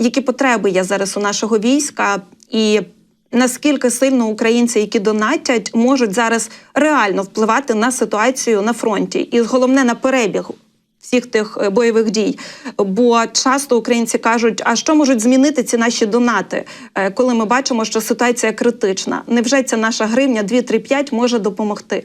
які потреби є зараз у нашого війська, і наскільки сильно українці, які донатять, можуть зараз реально впливати на ситуацію на фронті, і головне на перебіг всіх тих е, бойових дій. Бо часто українці кажуть, а що можуть змінити ці наші донати, е, коли ми бачимо, що ситуація критична? Невже ця наша гривня 2-3-5 може допомогти?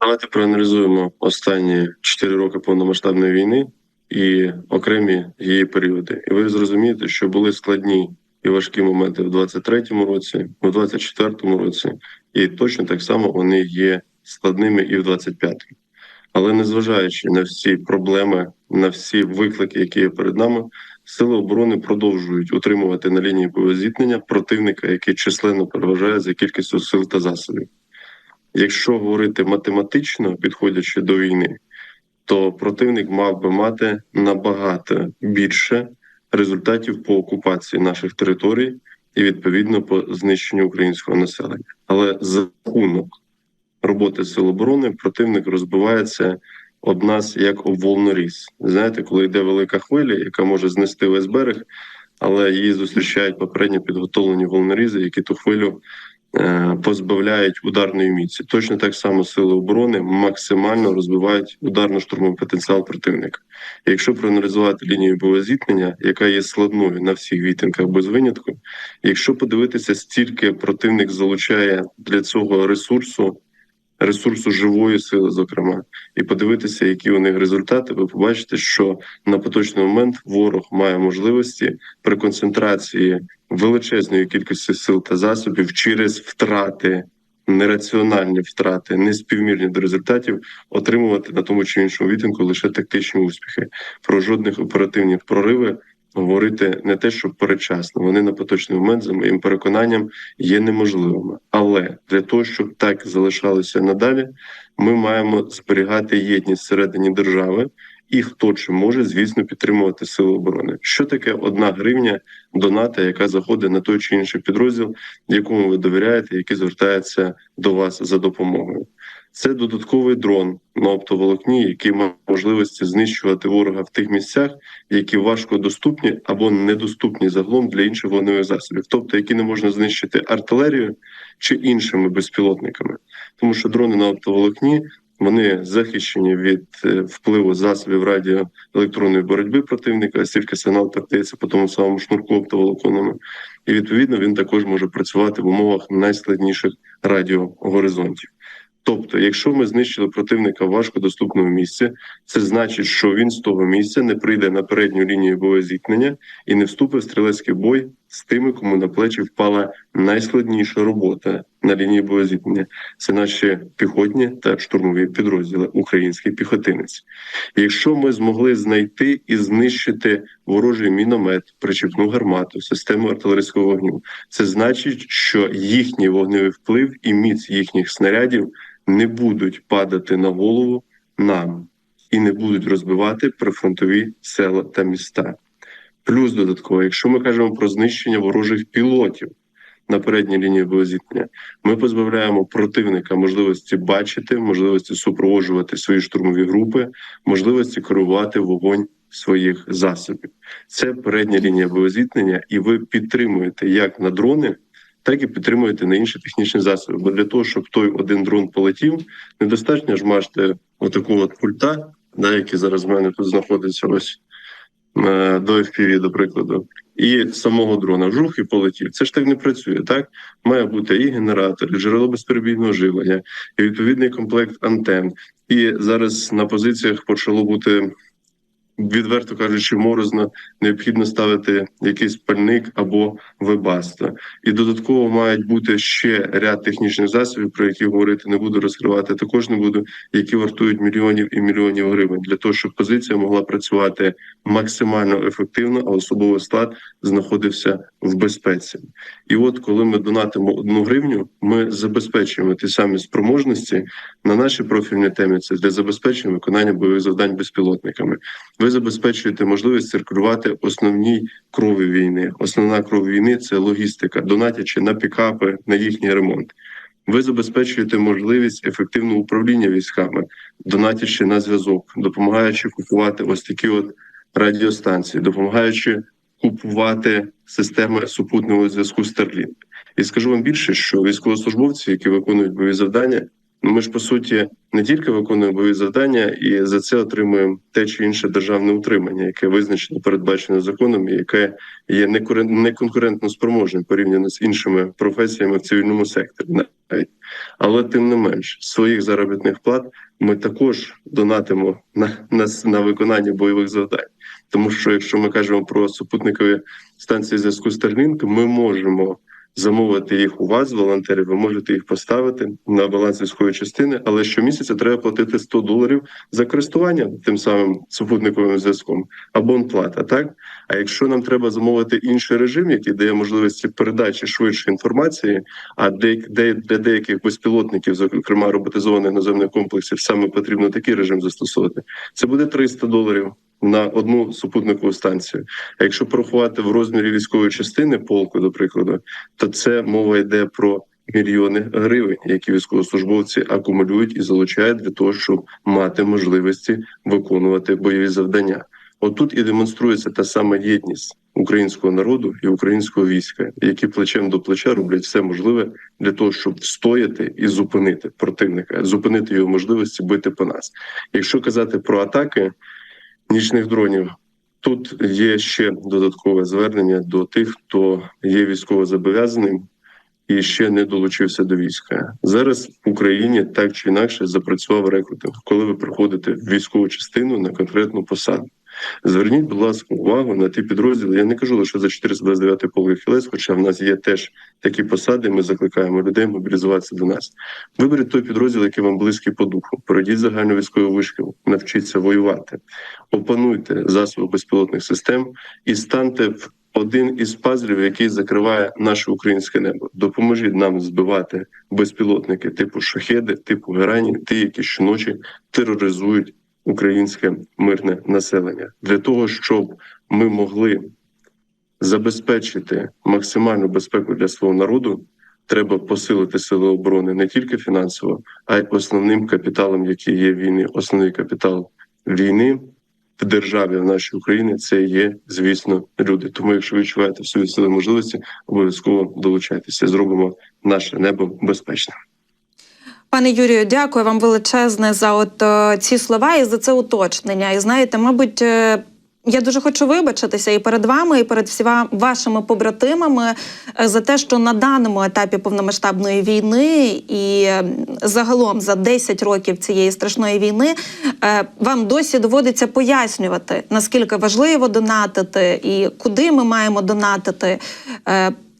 Давайте проаналізуємо останні 4 роки повномасштабної війни і окремі її періоди. І ви зрозумієте, що були складні і важкі моменти в 23-му році, в 24-му році, і точно так само вони є складними і в 25-му. Але незважаючи на всі проблеми, на всі виклики, які є перед нами, сили оборони продовжують утримувати на лінії зіткнення противника, який численно переважає за кількістю сил та засобів. Якщо говорити математично, підходячи до війни, то противник мав би мати набагато більше результатів по окупації наших територій і відповідно по знищенню українського населення. Але за рахунок роботи сил оборони противник розбивається об нас як об волноріз. Знаєте, коли йде велика хвиля, яка може знести весь берег, але її зустрічають попередньо підготовлені волнорізи, які ту хвилю позбавляють ударної міці. Точно так само сили оборони максимально розбивають ударно-штурмовий потенціал противника. Якщо проаналізувати лінію боєзіткнення, яка є складною на всіх відтинках без винятку, якщо подивитися, стільки противник залучає для цього ресурсу. Ресурсу живої сили, зокрема, і подивитися, які у них результати, ви побачите, що на поточний момент ворог має можливості при концентрації величезної кількості сил та засобів через втрати, нераціональні втрати, неспівмірні до результатів, отримувати на тому чи іншому відтинку лише тактичні успіхи. Про жодних оперативних прориви говорити не те, що передчасно. Вони на поточний момент, за моїм переконанням, є неможливими. Але для того, щоб так залишалося надалі, ми маємо зберігати єдність всередині держави. І хто чи може, звісно, підтримувати сили оборони. Що таке одна гривня доната, яка заходить на той чи інший підрозділ, якому ви довіряєте, який звертається до вас за допомогою? Це додатковий дрон на оптоволокні, який має можливості знищувати ворога в тих місцях, які важко доступні або недоступні загалом для інших вогневих засобів, тобто які не можна знищити артилерією чи іншими безпілотниками, тому що дрони на оптоволокні. Вони захищені від е, впливу засобів радіоелектронної боротьби противника, стільки сигнал передається по тому самому шнурку оптоволоконами, і відповідно він також може працювати в умовах найскладніших радіогоризонтів. Тобто, якщо ми знищили противника в важкодоступному місці, це значить, що він з того місця не прийде на передню лінію боєзіткнення і не вступить в стрілецький бой з тими, кому на плечі впала найскладніша робота на лінії боєзіткнення. Це наші піхотні та штурмові підрозділи, український піхотинець. Якщо ми змогли знайти і знищити ворожий міномет, причіпну гармату, систему артилерійського вогню, це значить, що їхній вогневий вплив і міць їхніх снарядів не будуть падати на голову нам і не будуть розбивати прифронтові села та міста. Плюс додатково, якщо ми кажемо про знищення ворожих пілотів на передній лінії боєзіткнення, ми позбавляємо противника можливості бачити, можливості супроводжувати свої штурмові групи, можливості керувати вогонь своїх засобів. Це передня лінія боєзіткнення, і ви підтримуєте як на дрони так і підтримуєте на інші технічні засоби. Бо для того, щоб той один дрон полетів, недостатньо ж мажте отаку от пульта, да, який зараз в мене тут знаходиться ось е, до FPV, до прикладу, і самого дрона жух і полетів. Це ж так не працює. Так має бути і генератор, і джерело безперебійного живлення, і відповідний комплект антен. І зараз на позиціях почало бути відверто кажучи, морозно необхідно ставити якийсь пальник або вебаста. І додатково мають бути ще ряд технічних засобів, про які говорити не буду розкривати. Також не буду, які вартують мільйонів і мільйонів гривень для того, щоб позиція могла працювати максимально ефективно, а особовий склад знаходився в безпеці. І от коли ми донатимо одну гривню, ми забезпечуємо ті самі спроможності на наші профільні темі. Це для забезпечення виконання бойових завдань безпілотниками. Ви забезпечуєте можливість циркулювати основній крові війни. Основна кров війни це логістика, донатячи на пікапи, на їхній ремонт. Ви забезпечуєте можливість ефективного управління військами, донатячи на зв'язок, допомагаючи купувати ось такі от радіостанції, допомагаючи купувати системи супутнього зв'язку Starlink. І скажу вам більше, що військовослужбовці, які виконують бойові завдання, ми ж по суті не тільки виконуємо бойові завдання, і за це отримуємо те чи інше державне утримання, яке визначено передбачено законом, і яке є неконкурентно спроможним порівняно з іншими професіями в цивільному секторі. Навіть але тим не менш своїх заробітних плат ми також донатимо на, на, на виконання бойових завдань. Тому що якщо ми кажемо про супутникові станції зв'язку з Starlink, ми можемо замовити їх у вас, волонтери. Ви можете їх поставити на баланс військової частини, але щомісяця треба платити 100 доларів за користування тим самим супутниковим зв'язком абонплата. Так а якщо нам треба замовити інший режим, який дає можливості передачі швидше інформації, а де для деяких безпілотників, зокрема роботизованих наземних комплексів, саме потрібно такий режим застосовувати. Це буде 300 доларів на одну супутникову станцію. А якщо порахувати в розмірі військової частини полку, до прикладу, то це мова йде про мільйони гривень, які військовослужбовці акумулюють і залучають для того, щоб мати можливості виконувати бойові завдання. Отут і демонструється та сама єдність українського народу і українського війська, які плечем до плеча роблять все можливе для того, щоб встояти і зупинити противника, зупинити його можливості бити по нас. Якщо казати про атаки нічних дронів, тут є ще додаткове звернення до тих, хто є військово зобов'язаним і ще не долучився до війська. Зараз в Україні так чи інакше запрацював рекрутинг, коли ви приходите в військову частину на конкретну посаду. Зверніть, будь ласка, увагу на ті підрозділи. Я не кажу лише за 429 полк ХЛС, хоча в нас є теж такі посади. Ми закликаємо людей мобілізуватися до нас. Виберіть той підрозділ, який вам близький по духу. Пройдіть загальну військову вишкіл, навчіться воювати, опануйте засоби безпілотних систем і станьте в один із пазлів, який закриває наше українське небо. Допоможіть нам збивати безпілотники типу шахеди, типу герані, ті, які щоночі тероризують українське мирне населення, для того, щоб ми могли забезпечити максимальну безпеку для свого народу. Треба посилити сили оборони не тільки фінансово, а й основним капіталом, який є війни. Основний капітал війни в державі в нашій Україні це є, звісно, люди. Тому, якщо ви відчуваєте в собі сили можливості, обов'язково долучайтеся. Зробимо наше небо безпечним. Пане Юрію, дякую вам величезне за от е, ці слова і за це уточнення. І знаєте, мабуть. е, Я дуже хочу вибачитися і перед вами, і перед всіма вашими побратимами е, за те, що на даному етапі повномасштабної війни і загалом за 10 років цієї страшної війни вам досі доводиться пояснювати, наскільки важливо донатити і куди ми маємо донатити.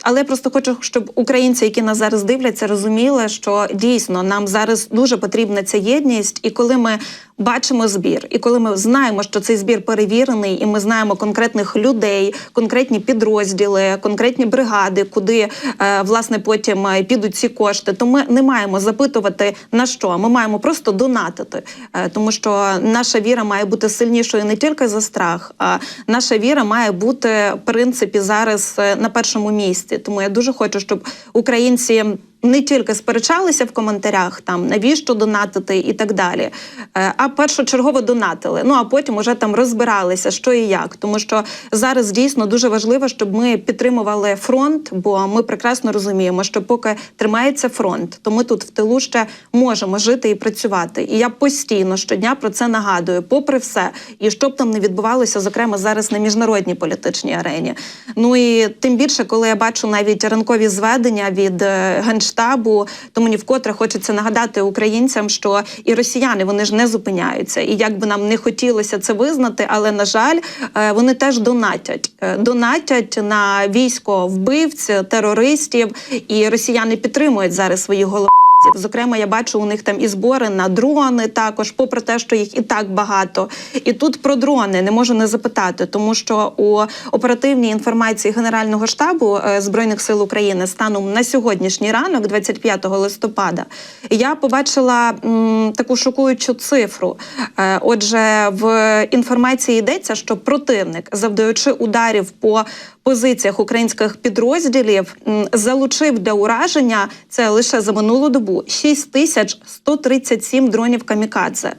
Але я просто хочу, щоб українці, які нас зараз дивляться, розуміли, що дійсно нам зараз дуже потрібна ця єдність, і коли ми бачимо збір, і коли ми знаємо, що цей збір перевірений, і ми знаємо конкретних людей, конкретні підрозділи, конкретні бригади, куди е, власне потім е, підуть ці кошти, то ми не маємо запитувати на що. Ми маємо просто донатити, Е, тому що наша віра має бути сильнішою не тільки за страх, а наша віра має бути в принципі зараз на першому місці. Тому я дуже хочу, щоб українці. Не тільки сперечалися в коментарях, там навіщо донатити і так далі, е, а першочергово донатили. Ну а потім уже там розбиралися, що і як. Тому що зараз дійсно дуже важливо, щоб ми підтримували фронт, бо ми прекрасно розуміємо, що поки тримається фронт, то ми тут в тилу ще можемо жити і працювати. І я постійно щодня про це нагадую, попри все, і що б там не відбувалося, зокрема зараз на міжнародній політичній арені. Ну і тим більше, коли я бачу навіть ранкові зведення від е, генштабу, то мені вкотре хочеться нагадати українцям, що і росіяни вони ж не зупиняються. І як би нам не хотілося це визнати, але на жаль, е, вони теж донатять. Е, Донатять на військо вбивць, терористів, і росіяни підтримують зараз свої голови. Зокрема, я бачу у них там і збори на дрони також, попри те, що їх і так багато. І тут про дрони не можу не запитати, тому що у оперативній інформації Генерального штабу е, збройних сил України станом на сьогоднішній ранок, 25 листопада, я побачила м, таку шокуючу цифру. Е, Отже, в інформації йдеться, що противник, завдаючи ударів по позиціях українських підрозділів, залучив для ураження це лише за минулу добу. Добу 6137 дронів камікадзе.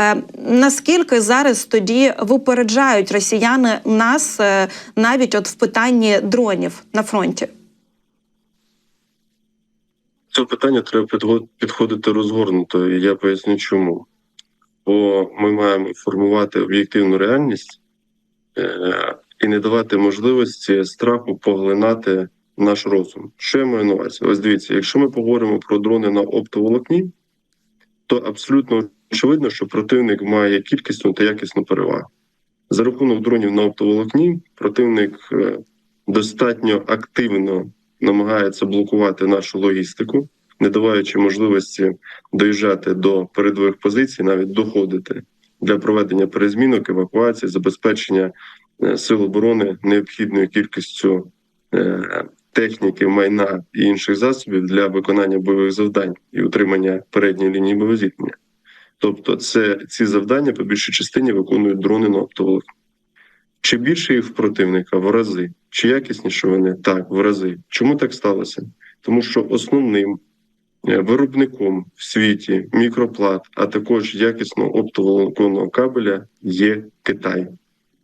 Е, наскільки зараз тоді випереджають росіяни нас е, навіть от в питанні дронів на фронті? Це питання треба підходити розгорнуто, і я поясню чому. Бо ми маємо формувати об'єктивну реальність е- і не давати можливості страху поглинати наш розум. Що я маю на увазі? Ось дивіться, якщо ми поговоримо про дрони на оптоволокні, то абсолютно очевидно, що противник має кількісну та якісну перевагу. За рахунок дронів на оптоволокні противник е, достатньо активно намагається блокувати нашу логістику, не даваючи можливості доїжджати до передових позицій, навіть доходити для проведення перезмінок, евакуації, забезпечення е, сил оборони необхідною кількістю е, техніки, майна і інших засобів для виконання бойових завдань і утримання передньої лінії бойовозіткнення. Тобто, це ці завдання по більшій частині виконують дрони на оптоволокні. Чи більше їх в противника в рази, чи якісніше вони так в рази. Чому так сталося? Тому що основним е, виробником в світі мікроплат, а також якісного оптоволоконного кабеля є Китай.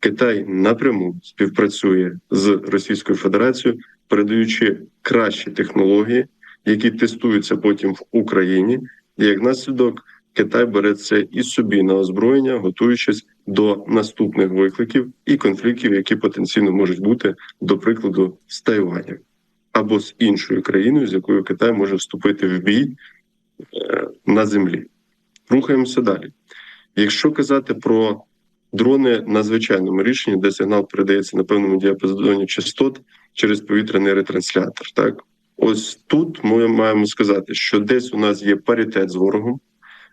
Китай напряму співпрацює з Російською Федерацією, передаючи кращі технології, які тестуються потім в Україні. І як наслідок Китай бере це і собі на озброєння, готуючись до наступних викликів і конфліктів, які потенційно можуть бути, до прикладу, з Тайванем або з іншою країною, з якою Китай може вступити в бій е, на землі. Рухаємося далі. Якщо казати про дрони на звичайному рішенні, де сигнал передається на певному діапазоні частот через повітряний ретранслятор, так ось тут ми маємо сказати, що десь у нас є паритет з ворогом.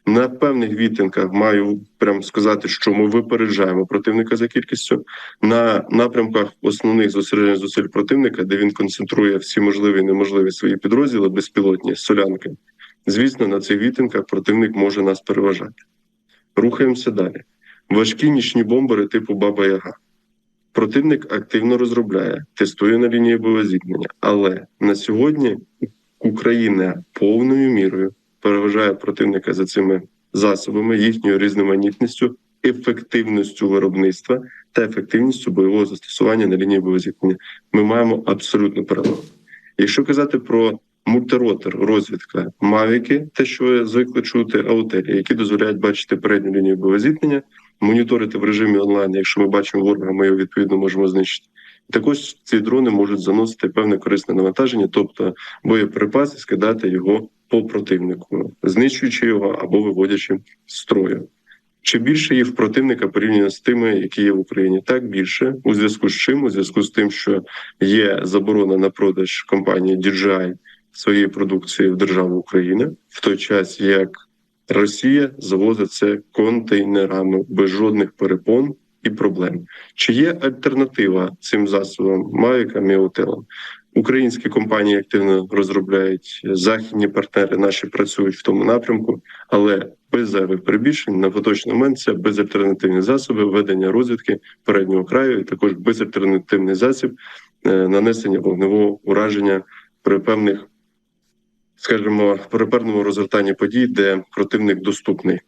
На певних відтинках маю прям сказати, що ми випереджаємо противника за кількістю. На напрямках основних зосереджень зусиль противника, де він концентрує всі можливі і неможливі свої підрозділи, безпілотні солянки. Звісно, на цих відтинках противник може нас переважати. Рухаємося далі. Важкі нічні бомбери типу Баба Яга. Противник активно розробляє, тестує на лінії бойовозіткнення. Але на сьогодні Україна повною мірою переважає противника за цими засобами, їхньою різноманітністю, ефективністю виробництва та ефективністю бойового застосування на лінії бойовозіткнення. Ми маємо абсолютну перевагу. Якщо казати про мультиротор, розвідка, мавіки, те, що ви звикли чути, аутелі, які дозволяють бачити передню лінію бойовозіткнення, моніторити в режимі онлайн. Якщо ми бачимо ворога, ми його відповідно можемо знищити. Також ці дрони можуть заносити певне корисне навантаження, тобто боєприпаси, скидати його по противнику, знищуючи його або виводячи з строю. Чи більше їх противника порівняно з тими, які є в Україні? Так більше у зв'язку з чим? У зв'язку з тим, що є заборона на продаж компанії DJI своєї продукції в державу України, в той час як Росія завозить це контейнерами без жодних перепон і проблем. Чи є альтернатива цим засобам Мавікам і Отелам? Українські компанії активно розробляють західні партнери. Наші працюють в тому напрямку, але без зайвих перебільшень на поточний момент це безальтернативні засоби ведення розвідки переднього краю, і також безальтернативний засіб е, нанесення вогневого ураження при певних, скажімо, при певному розгортанні подій, де противник доступний.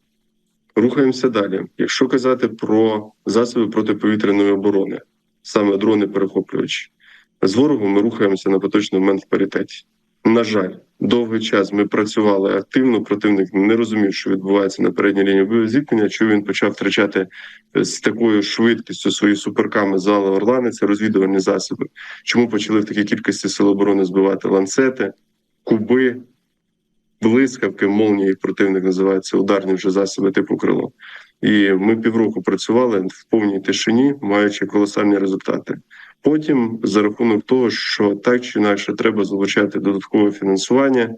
Рухаємося далі. Якщо казати про засоби протиповітряної оборони, саме дрони перехоплювачі, з ворогом ми рухаємося на поточний момент в паритеті. На жаль, довгий час ми працювали активно. Противник не розумів, що відбувається на передній лінії бойового зіткнення. Чому він почав втрачати з такою швидкістю свої суперками зали Орлани? Це розвідувальні засоби. Чому почали в такій кількості сил оборони збивати ланцети, куби, блискавки, молнії їх противник називається ударні вже засоби типу крило. І ми півроку працювали в повній тишині, маючи колосальні результати. Потім, за рахунок того, що так чи інакше треба залучати додаткове фінансування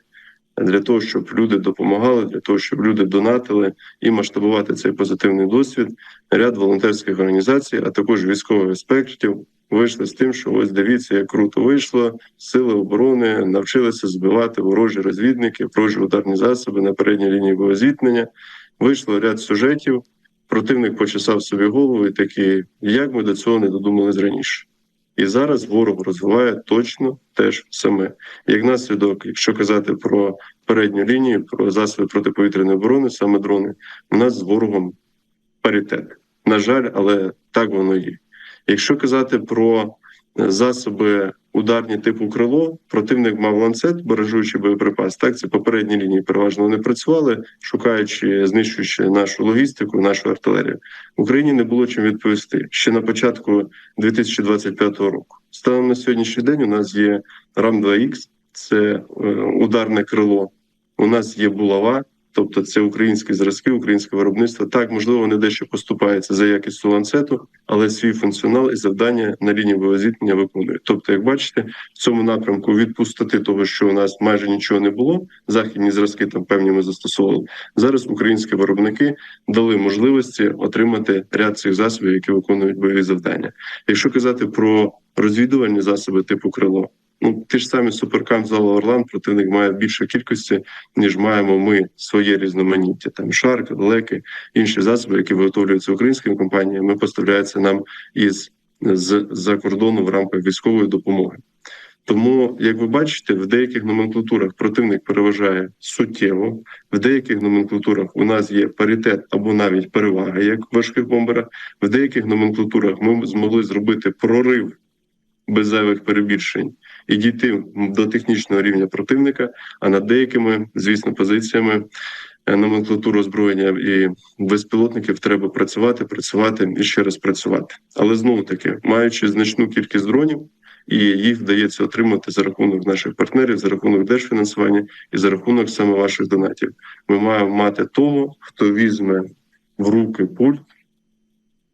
для того, щоб люди допомагали, для того, щоб люди донатили і масштабувати цей позитивний досвід. Ряд волонтерських організацій, а також військових експертів вийшли з тим, що ось дивіться, як круто вийшло. Сили оборони навчилися збивати ворожі розвідники, ворожі ударні засоби на передній лінії боєзіткнення. Вийшло ряд сюжетів. Противник почесав собі голову і такий, як ми до цього не додумались раніше. І зараз ворог розвиває точно теж саме. Як наслідок, якщо казати про передню лінію про засоби протиповітряної оборони, саме дрони, у нас з ворогом паритет. На жаль, але так воно є. Якщо казати про е, засоби ударні типу крило, противник мав ланцет, баражуючий боєприпас. Так, це попередні лінії переважно вони працювали, шукаючи, знищуючи нашу логістику, нашу артилерію. В Україні не було чим відповісти ще на початку 2025 року. Станом на сьогоднішній день у нас є рам 2 х це е, ударне крило. У нас є булава, тобто це українські зразки, українське виробництво. Так, можливо, вони дещо поступаються за якістю ланцету, але свій функціонал і завдання на лінії бойового виконує. Тобто, як бачите, в цьому напрямку від пустоти того, що у нас майже нічого не було, західні зразки там певні ми застосовували. Зараз українські виробники дали можливості отримати ряд цих засобів, які виконують бойові завдання. Якщо казати про розвідувальні засоби типу крило. Ну, ті ж самі суперкам зала Орлан противник має більше кількості, ніж маємо ми своє різноманіття. Там шарк, леки, інші засоби, які виготовлюються українськими компаніями, поставляються нам із за кордону в рамках військової допомоги. Тому, як ви бачите, в деяких номенклатурах противник переважає суттєво, в деяких номенклатурах у нас є паритет або навіть перевага, як в важких бомберах. В деяких номенклатурах ми змогли зробити прорив без зайвих перебільшень і дійти до технічного рівня противника. А над деякими, звісно, позиціями е, номенклатури озброєння і безпілотників треба працювати, працювати і ще раз працювати. Але знову таки, маючи значну кількість дронів. І їх вдається отримати за рахунок наших партнерів, за рахунок держфінансування і за рахунок саме ваших донатів. Ми маємо мати того, хто візьме в руки пульт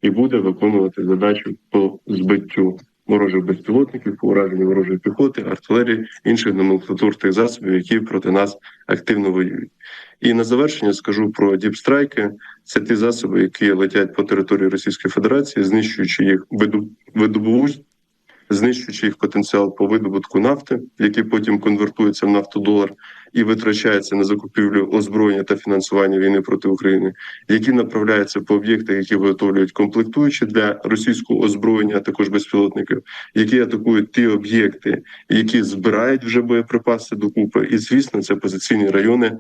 і буде виконувати задачу по збиттю ворожих безпілотників, по ураженню ворожої піхоти, артилерії, інших номенклатур тих засобів, які проти нас активно воюють. І на завершення скажу про діпстрайки. Це ті засоби, які летять по території Російської Федерації, знищуючи їх видобувач, знищуючи їх потенціал по видобутку нафти, який потім конвертується в нафтодолар і витрачається на закупівлю озброєння та фінансування війни проти України, які направляються по об'єктах, які виготовлюють комплектуючі для російського озброєння, а також безпілотників, які атакують ті об'єкти, які збирають вже боєприпаси докупи. І звісно, це позиційні райони.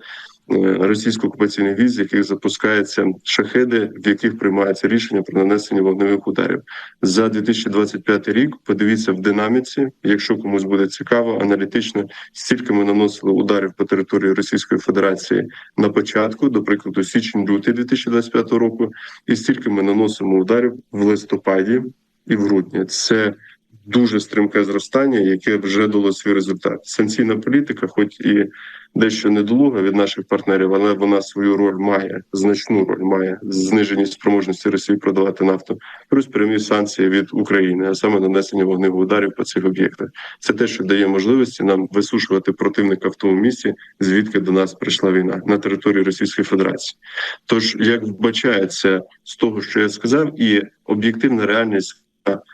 е, Російсько-окупаційних військ, яких запускаються шахеди, в яких приймається рішення про нанесення вогневих ударів за 2025 рік. Подивіться в динаміці, якщо комусь буде цікаво, аналітично стільки ми наносили ударів по території Російської Федерації на початку, до прикладу, січень-лютий 2025 року, і стільки ми наносимо ударів в листопаді і в грудні. Це дуже стрімке зростання, яке вже дало свій результат. Санкційна політика, хоч і дещо недолуга від наших партнерів, але вона свою роль має, значну роль має знижені спроможності Росії продавати нафту, плюс прямі санкції від України, а саме нанесення вогневих ударів по цих об'єктах. Це те, що дає можливості нам висушувати противника в тому місці, звідки до нас прийшла війна на території Російської Федерації. Тож, як вбачається з того, що я сказав, і об'єктивна реальність.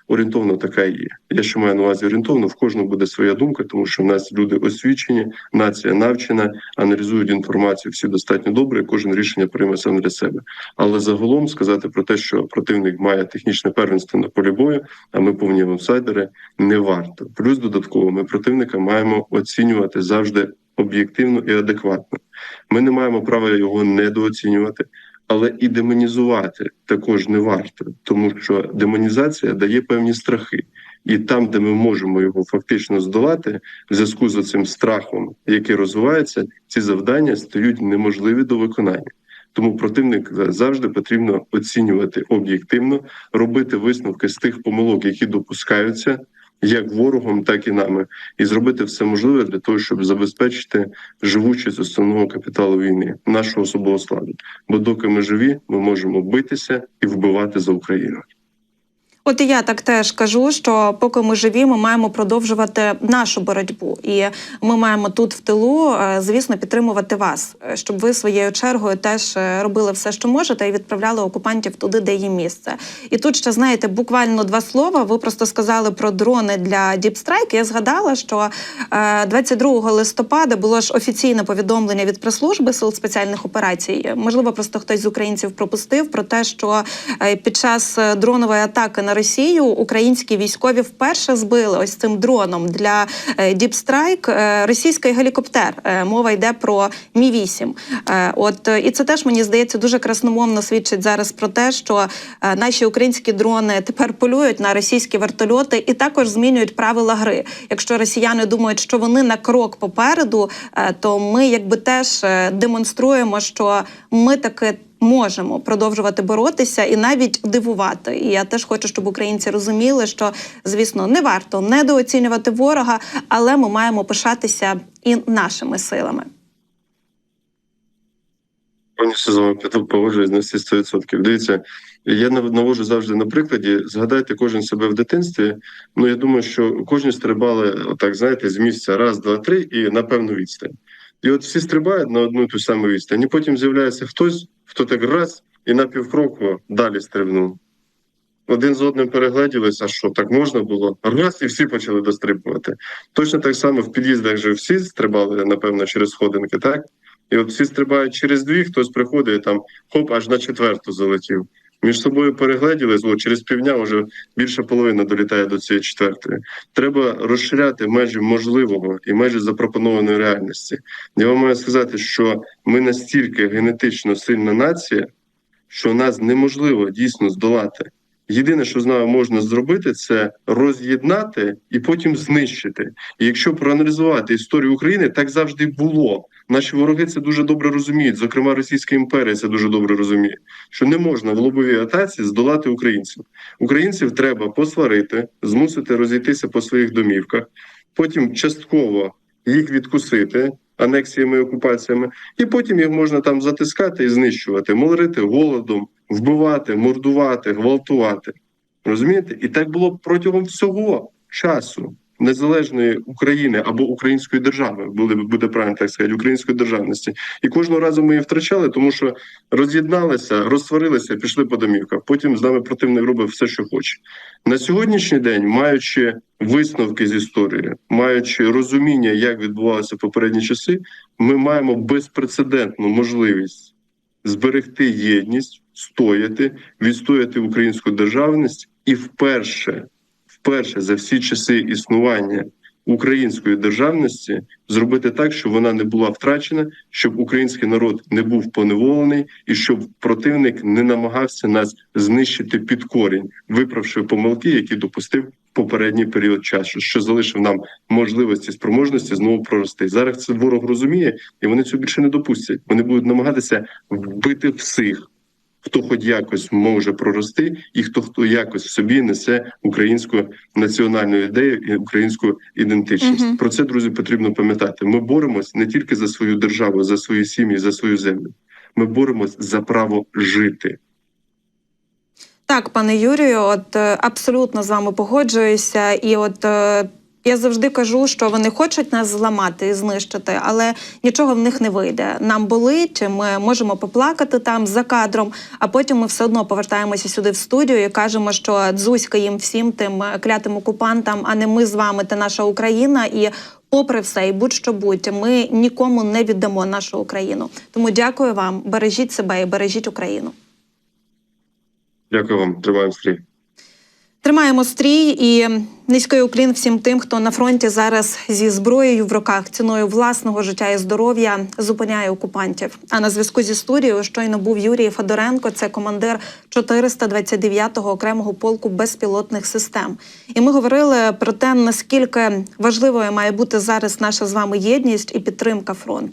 Орієнтовно така є. Я ще маю на увазі орієнтовно, в кожного буде своя думка, тому що в нас люди освічені, нація навчена, аналізують інформацію всі достатньо добре. і Кожен рішення прийме сам для себе. Але загалом сказати про те, що противник має технічне первенство на полі бою, а ми повні аутсайдери, не варто. Плюс додатково ми противника маємо оцінювати завжди об'єктивно і адекватно. Ми не маємо права його недооцінювати. Але і демонізувати також не варто, тому що демонізація дає певні страхи, і там, де ми можемо його фактично здолати, в зв'язку з цим страхом, який розвивається, ці завдання стають неможливі до виконання. Тому противник завжди потрібно оцінювати об'єктивно, робити висновки з тих помилок, які допускаються як ворогом, так і нами, і зробити все можливе для того, щоб забезпечити живучість основного капіталу війни, нашого особового складу. Бо доки ми живі, ми можемо битися і вбивати за Україну. От і я так теж кажу, що поки ми живі, ми маємо продовжувати нашу боротьбу, і ми маємо тут в тилу, е, звісно, підтримувати вас, е, щоб ви своєю чергою теж е, робили все, що можете, і відправляли окупантів туди, де їм місце. І тут ще знаєте, буквально два слова. Ви просто сказали про дрони для Strike. Я згадала, що е, 22 листопада було ж офіційне повідомлення від прес-служби сил спеціальних операцій. Можливо, просто хтось з українців пропустив про те, що під час дронової атаки на Росію, українські військові вперше збили ось цим дроном для е, Deep Strike е, російський гелікоптер. Е, Мова йде про Мі 8 От е, і це теж мені здається дуже красномовно свідчить зараз про те, що е, наші українські дрони тепер полюють на російські вертольоти і також змінюють правила гри. Якщо росіяни думають, що вони на крок попереду, е, то ми якби теж е, демонструємо, що ми таки. Можемо продовжувати боротися і навіть дивувати. І я теж хочу, щоб українці розуміли, що звісно не варто недооцінювати ворога, але ми маємо пишатися і нашими силами. Повністю з вами погоджуюсь на всі 100%. Дивіться, я нав- наводжу завжди на прикладі. Згадайте кожен себе в дитинстві. Ну я думаю, що кожні стрибали, отак знаєте, з місця раз, два, три і на певну відстань. І от всі стрибають на одну ту саму відстань. І потім з'являється хтось, хто так раз і на півкроку далі стрибнув. Один з одним перегледілись, а що так можна було? Раз і всі почали дострибувати. Точно так само в під'їздах же всі стрибали, напевно, через сходинки, так? І от всі стрибають через дві, хтось приходить і там хоп, аж на четверту залетів. Між собою перегледіли, о, через півдня вже більше половини долітає до цієї четвертої. Треба розширяти межі можливого і межі запропонованої реальності. Я вам маю сказати, що ми настільки генетично сильна нація, що нас неможливо дійсно здолати. Єдине, що з нами можна зробити, це роз'єднати і потім знищити. І якщо проаналізувати історію України, так завжди було. Наші вороги це дуже добре розуміють. Зокрема, Російська імперія це дуже добре розуміє. Що не можна в лобовій атаці здолати українців. Українців треба посварити, змусити розійтися по своїх домівках, потім частково їх відкусити анексіями і окупаціями, і потім їх можна там затискати і знищувати, морити голодом, вбивати, мордувати, гвалтувати. Розумієте? І так було протягом всього часу незалежної України або української держави, буде, буде правильно так сказати, української державності. І кожного разу ми її втрачали, тому що роз'єдналися, розсварилися, пішли по домівках. Потім з нами противник робив все, що хоче. На сьогоднішній день, маючи висновки з історії, маючи розуміння, як відбувалися попередні часи, ми маємо безпрецедентну можливість зберегти єдність, стояти, відстояти українську державність і вперше, вперше за всі часи існування української державності зробити так, щоб вона не була втрачена, щоб український народ не був поневолений, і щоб противник не намагався нас знищити під корінь, виправши помилки, які допустив. Попередній період часу, що залишив нам можливості спроможності знову прорости. Зараз це ворог розуміє, і вони цього більше не допустять. Вони будуть намагатися вбити всіх, хто хоч якось може прорости, і хто хто якось в собі несе українську національну ідею і українську ідентичність. Мгм. Про це друзі потрібно пам'ятати. Ми боремось не тільки за свою державу, за свої сім'ї, за свою землю. Ми боремось за право жити. Так, пане Юрію, от е, абсолютно з вами погоджуюся. І от е, я завжди кажу, що вони хочуть нас зламати і знищити, але нічого в них не вийде. Нам болить, ми можемо поплакати там за кадром, а потім ми все одно повертаємося сюди в студію і кажемо, що дзузька їм всім тим клятим окупантам, а не ми з вами та наша Україна. І попри все, і будь-що будь, ми нікому не віддамо нашу Україну. Тому дякую вам, бережіть себе і бережіть Україну. Дякую вам, тримаємо стрій. Тримаємо стрій і низький уклін всім тим, хто на фронті зараз зі зброєю в руках, ціною власного життя і здоров'я зупиняє окупантів. А на зв'язку зі студією щойно був Юрій Федоренко, це командир 429-го окремого полку безпілотних систем. І ми говорили про те, наскільки важливою має бути зараз наша з вами єдність і підтримка фронту.